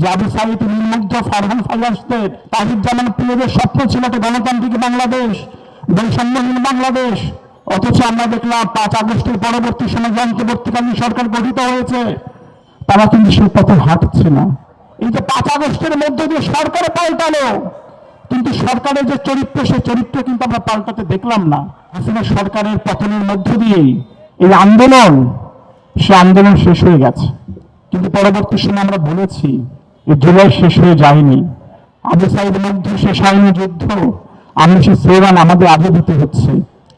যে আবু সাইদ নির্মুগ্ধ ফারহান ফাইয়াসদের তাহিদ জামান প্রিয়দের স্বপ্ন ছিল একটা গণতান্ত্রিক বাংলাদেশ বৈষম্যহীন বাংলাদেশ। অথচ আমরা দেখলাম পাঁচ আগস্টের পরবর্তী সময় যে অন্তর্বর্তীকালীন সরকার গঠিত হয়েছে। তারা কিন্তু সেই পথে হাঁটছে না। এই যে পাঁচ আগস্টের মধ্যে দিয়ে সরকার পাল্টালো, কিন্তু সরকারের যে চরিত্র সে চরিত্র কিন্তু আমরা পাল্টাতে দেখলাম না। হাসিনা সরকারের পতনের মধ্য দিয়েই এই আন্দোলন, সে আন্দোলন শেষ হয়ে গেছে। কিন্তু পরবর্তী সময় আমরা বলেছি জুলাই শেষ হয়ে যায়নি। আবু সাইদ মধ্য শেষ হয়নি যুদ্ধ, আমি সে সেরান আমাদের আগে দিতে হচ্ছে।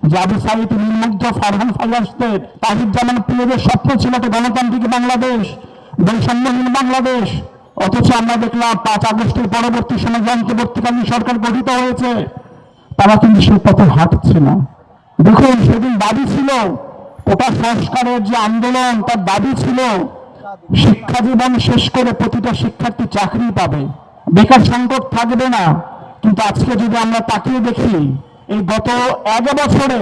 যে আবু সাইদ নির্মুগ্ধ ফারহান ফাইয়াসদের তাহিদ জামান প্রিয়দের স্বপ্ন ছিল একটা গণতান্ত্রিক বাংলাদেশ, বৈষম্যহীন বাংলাদেশ, অথচ আমরা দেখলাম পাঁচ আগস্টের পরবর্তী সময় যে অন্তর্বর্তীকালীন সরকার গঠিত হয়েছে। তারা কিন্তু সেই পথে হাঁটছে না। দেখুন, সেদিন দাবি ছিল কোটা সংস্কারের যে আন্দোলন, তার দাবি ছিল শিক্ষা জীবন শেষ করে প্রতিটা শিক্ষার্থী চাকরি পাবে। বেকার সংকট থাকবে না। কিন্তু আজকে যদি আমরা তাকিয়ে দেখি, এই গত এক বছরে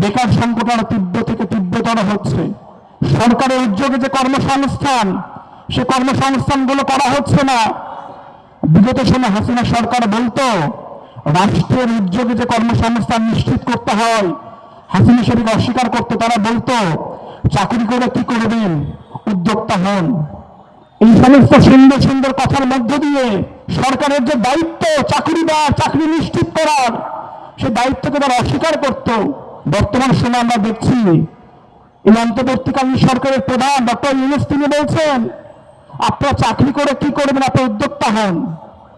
বেকার সংকট আরও তীব্র থেকে তীব্রতর হচ্ছে। সরকারের উদ্যোগে যে কর্মসংস্থান, সে কর্মসংস্থানগুলো করা হচ্ছে না। বিগত সময় হাসিনা সরকার বলতো, রাষ্ট্রের উদ্যোগে যে কর্মসংস্থান নিশ্চিত করতে হয়, হাসিনা শরীফ অস্বীকার করতো। তারা বলতো, চাকরি করে কি করবেন? উদ্যোক্তা হন। এই সমস্ত সুন্দর সুন্দর কথার মধ্য দিয়ে সরকারের যে দায়িত্ব, চাকরি বা চাকরি নিশ্চিত করার, সে দায়িত্বকে তারা অস্বীকার করত। বর্তমান সময় আমরা দেখছি, এই অন্তর্বর্তীকালীন সরকারের প্রধান ডক্টর ইউনুস তিনি বলছেন, আপনারা চাকরি করে কি করবেন? আপনার উদ্যোক্তা হন।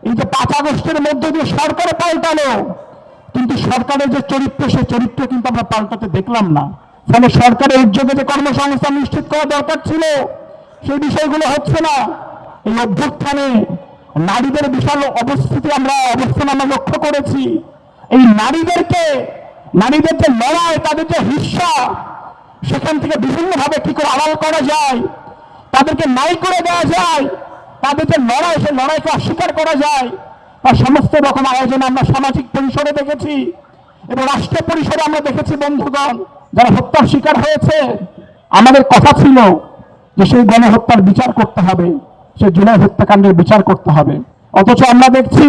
এই যে পাঁচ আগস্টের মধ্য দিয়ে সরকারে পাল্টালো, কিন্তু সরকারের যে চরিত্র সেই চরিত্র কিন্তু আমরা পাল্টাতে দেখলাম না। ফলে সরকারের উদ্যোগে যে কর্মসংস্থান নিশ্চিত করা দরকার ছিল সেই বিষয়গুলো হচ্ছে না। এই অভ্যুত্থানে নারীদের বিশাল অবস্থিতি আমরা অবস্থান আমরা লক্ষ্য করেছি। এই নারীদেরকে, নারীদের যে লড়াই, তাদের যে হিংসা, সেখান থেকে বিভিন্নভাবে কি করে আড়াল করা যায়, তাদেরকে নাই করে দেওয়া যায়, তাদের যে লড়াই, সেই লড়াইকে অস্বীকার করা যায় তার সমস্ত রকম আয়োজন আমরা সামাজিক পরিসরে দেখেছি এবং রাষ্ট্র পরিসরে আমরা দেখেছি, বন্ধুগণ। যারা হত্যার শিকার হয়েছে আমাদের কথা ছিল যে সেই গণহত্যার বিচার করতে হবে সেই জুলাই হত্যাকাণ্ডের বিচার করতে হবে। অথচ আমরা দেখছি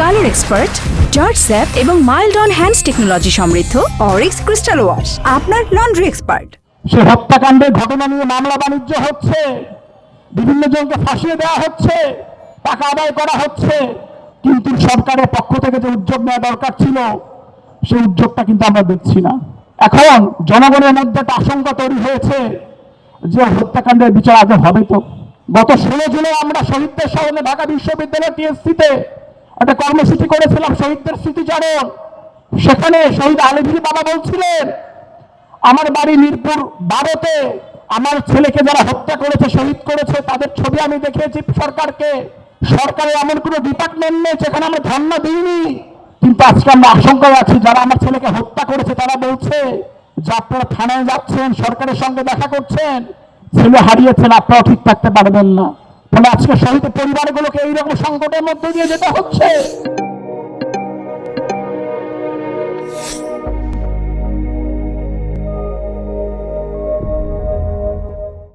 কালার এক্সপার্ট জর্জ স্যাপ এবং মাইল্ড অন হ্যান্ডস টেকনোলজি সমৃদ্ধ অরিক্স ক্রিস্টাল ওয়াশ আপনার লন্ড্রি এক্সপার্ট। সে হত্যাকাণ্ডের ঘটনা নিয়ে মামলা বাণিজ্য হচ্ছে বিভিন্ন জনকে ফাঁসিয়ে দেওয়া হচ্ছে টাকা আদায় করা হচ্ছে কিন্তু সরকারের পক্ষ থেকে যে উদ্যোগ নেওয়া দরকার ছিল সেই উদ্যোগটা কিন্তু আমরা দেখছি না। এখন জনগণের মধ্যে একটা আশঙ্কা তৈরি হয়েছে যে হত্যাকাণ্ডের বিচার আগে হবে তো। গত ষোলো জুলাই আমরা শহীদদের স্মরণে ঢাকা বিশ্ববিদ্যালয় টিএসসিতে একটা কর্মসূচি করেছিলাম শহীদদের স্মৃতিচারণ। সেখানে শহীদ আলমগীর বাবা বলছিলেন, আমার বাড়ি মিরপুর বারোতে আমার ছেলেকে যারা হত্যা করেছে, শহীদ করেছে, তাদের ছবি আমি দেখিয়েছি সরকারকে। সরকারের এমন কোনো ডিপার্টমেন্ট নেই যেখানে আমরা ধর্ণা দিইনি। কিন্তু আজকে আমরা আশঙ্কায় আছি, যারা আমার ছেলেকে হত্যা করেছে, তারা বলছে যে আপনারা থানায় যাচ্ছেন, সরকারের সঙ্গে দেখা করছেন, ছেলে হারিয়েছেন, আপনারা ঠিক থাকতে পারবেন না। ফলে আজকে শহীদ পরিবারগুলোকে এইরকম সংকটের মধ্যে দিয়ে যেতে হচ্ছে।